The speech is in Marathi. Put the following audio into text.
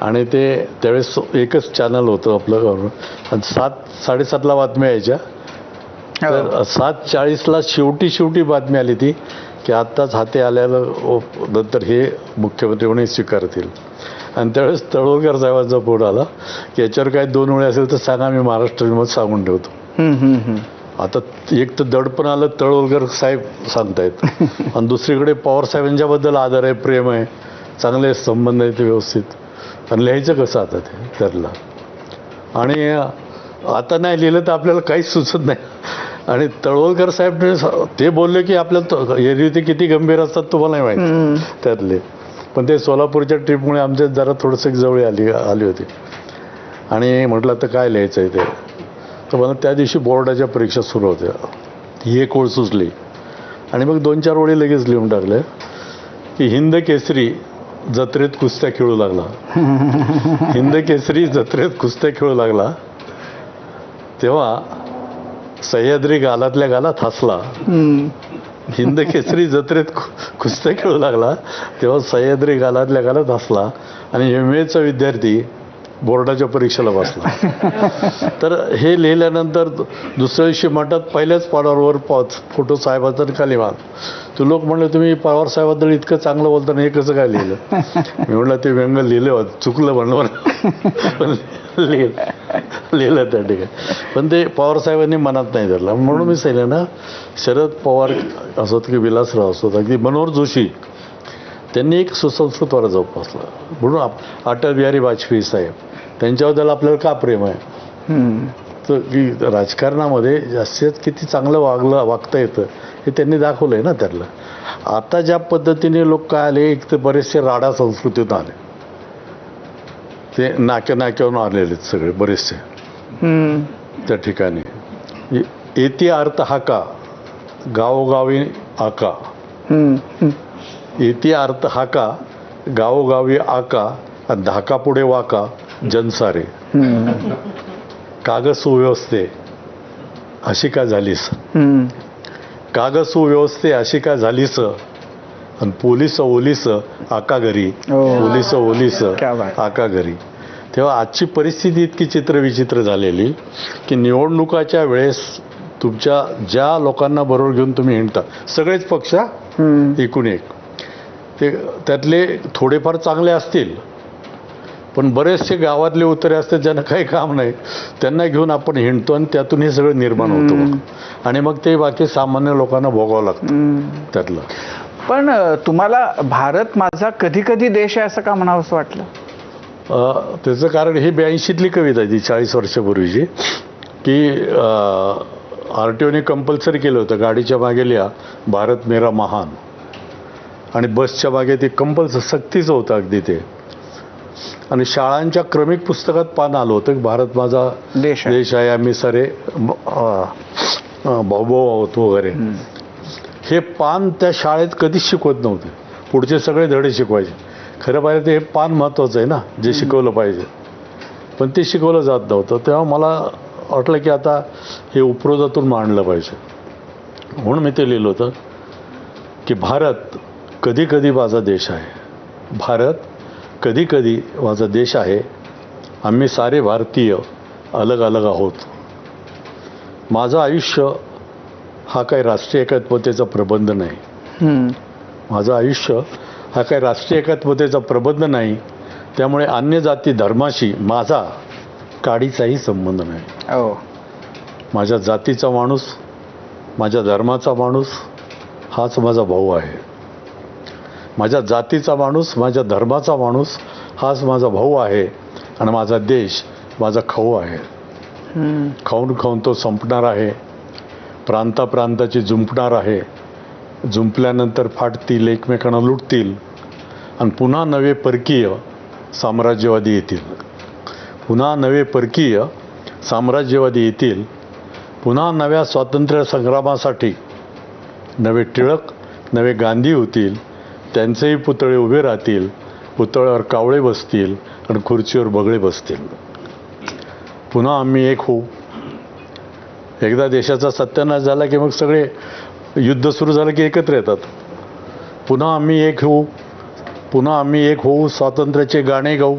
आणि ते त्यावेळेस एकच चॅनल होतं आपलं गव्हर्नमेंट आणि सात साडेसातला बातम्या यायच्या. तर सात चाळीसला शेवटी शेवटी बातमी आली ती की आत्ताच हाती आल्यानं ओ- नंतर हे मुख्यमंत्री म्हणून स्वीकारतील. आणि त्यावेळेस तळवलकर साहेबांचा फोन आला की याच्यावर काय दोन वेळे असेल तर सांगा मी महाराष्ट्रामध्ये सांगून ठेवतो. आता एक तर दडपण आलं तळवलकर साहेब सांगतायत. आणि दुसरीकडे पवार साहेबांच्याबद्दल आदर आहे प्रेम आहे चांगले संबंध आहेत व्यवस्थित. आणि लिहायचं कसं आता ते? त्यातला आणि आता नाही लिहिलं तर आपल्याला काहीच सुचत नाही. आणि तळवलकर साहेब ते बोलले की आपल्याला एरवी ते किती गंभीर असतात तुम्हाला नाही माहिती. त्यातले. पण ते सोलापूरच्या ट्रिपमुळे आमच्या जरा थोडंसं जवळ आली आली होती. आणि म्हटलं तर काय लिहायचं आहे ते? तर मला त्या दिवशी बोर्डाच्या परीक्षा सुरू होत्या. ही एक ओळ सुचली. आणि मग दोन चार ओळी लगेच लिहून टाकल्या. की हिंद केसरी जत्रेत कुस्त्या खेळू लागला. हिंद केसरी जत्रेत कुस्त्या खेळू लागला. तेव्हा सह्याद्री गालातल्या गालात हसला. हिंद केसरी जत्रेत कुस्त्या खेळू लागला. तेव्हा सह्याद्री गालातल्या गालात हसला. आणि एम एचा विद्यार्थी बोर्डाच्या परीक्षेला बसला. तर हे लिहिल्यानंतर दुसऱ्या दिवशी मठात पहिल्याच पाडावर पाच फोटो साहेबाचा आणि खाली मान तू लोक म्हणले तुम्ही पवार साहेबाबद्दल इतकं चांगलं बोलताना हे कसं काय लिहिलं? मी म्हटलं ते व्यंग लिहिलं होतं चुकलं म्हणलं पण लिहिलं लिहिलं त्या ठिकाणी. पण ते पवार साहेबांनी मनात नाही धरलं. म्हणून मी सांगितलं ना शरद पवार असोत की विलासराव असोत अगदी मनोहर जोशी त्यांनी एक सुसंस्कृत वर्ग जोपासला म्हणून आप- अटल बिहारी वाजपेयी साहेब त्यांच्याबद्दल आपल्याला का प्रेम आहे. तर की राजकारणामध्ये जास्तीत किती चांगलं वागलं वागता येतं हे त्यांनी दाखवलं आहे ना त्यातलं. आता ज्या पद्धतीने लोक काय आले एक तर बरेचसे राडा संस्कृतीतून आले. ते नाक्या नाक्यावरून आलेले आहेत सगळे बरेचसे. त्या ठिकाणी. ये- येती अर्थ हाका गावोगावी आका. येती अर्थ हाका गावोगावी आका धाका पुढे वाका जनसारे. कागद सुव्यवस्थे अशी का झालीस. कागद सुव्यवस्थे अशी का झालीस आणि पोलीस ओलीस आका घरी हो. पोलीस ओलीस. आका घरी तेव्हा आजची परिस्थिती इतकी चित्रविचित्र झालेली की निवडणुकाच्या वेळेस तुमच्या ज्या लोकांना बरोबर घेऊन तुम्ही हिंडता सगळेच पक्ष. एकूण एक ते त्यातले थोडेफार चांगले असतील पण बरेचसे गावातले उतरे असतात ज्यांना काही काम नाही. त्यांना घेऊन आपण हिंडतो आणि त्यातून हे सगळं निर्माण होतं. आणि मग ते बाकी सामान्य लोकांना भोगावं लागतं. त्यातलं. पण तुम्हाला भारत माझा कधी कधी देश आहे असं का म्हणावंसं वाटलं? अ, त्याचं कारण ही ब्याऐंशीतली कविता आहे ती चाळीस वर्षापूर्वीची की आर टी ओने कंपल्सरी केलं होतं. गाडीच्या मागे लिहा भारत मेरा महान. आणि बसच्या मागे ते कंपल्सरी सक्तीचं होतं अगदी ते. आणि शाळांच्या क्रमिक पुस्तकात पान आलं होतं. की भारत माझा देश आहे. देश आहे आम्ही सारे भाऊभाऊ आहोत वगैरे. हे पान त्या शाळेत कधीच शिकवत नव्हते. पुढचे सगळे धडे शिकवायचे. खरं पाहिजे तर हे पान महत्त्वाचं आहे ना जे शिकवलं पाहिजे. पण ते शिकवलं जात नव्हतं. तेव्हा मला वाटलं की आता हे उपरोधातून मांडलं पाहिजे. म्हणून मी ते लिहिलं होतं की भारत कधी कधी माझा देश आहे. भारत कधी कधी माझा देश आहे आम्ही सारे भारतीय अलग अलग आहोत. माझं आयुष्य हा काही राष्ट्रीय एकात्मतेचा प्रबंध नाही. माझं आयुष्य हा काही राष्ट्रीय एकात्मतेचा प्रबंध नाही त्यामुळे अन्य जाती धर्माशी माझा काडीचाही संबंध नाही. हो. माझ्या जातीचा माणूस माझ्या धर्माचा माणूस हाच माझा भाऊ आहे. माझ्या जातीचा माणूस माझ्या धर्माचा माणूस हाच माझा भाऊ आहे आणि माझा देश माझा खाऊ आहे. खाऊन खाऊन तो संपणार आहे. प्रांताप्रांताची जुंपणार आहे. जुंपल्यानंतर फाटतील एकमेकांना लुटतील आणि पुन्हा नवे परकीय साम्राज्यवादी येतील. पुन्हा नवे परकीय साम्राज्यवादी येतील. पुन्हा नव्या स्वातंत्र्य संग्रामासाठी नवे टिळक नवे गांधी होतील. त्यांचेही पुतळे उभे राहतील पुतळ्यावर कावळे बसतील आणि खुर्चीवर बगळे बसतील. पुन्हा आम्ही एक होऊ. एकदा देशाचा सत्यानाश झाला की मग सगळे युद्ध सुरू झालं की एकत्र येतात. पुन्हा आम्ही एक होऊ. पुन्हा आम्ही एक होऊ. स्वातंत्र्याचे गाणे गाऊ.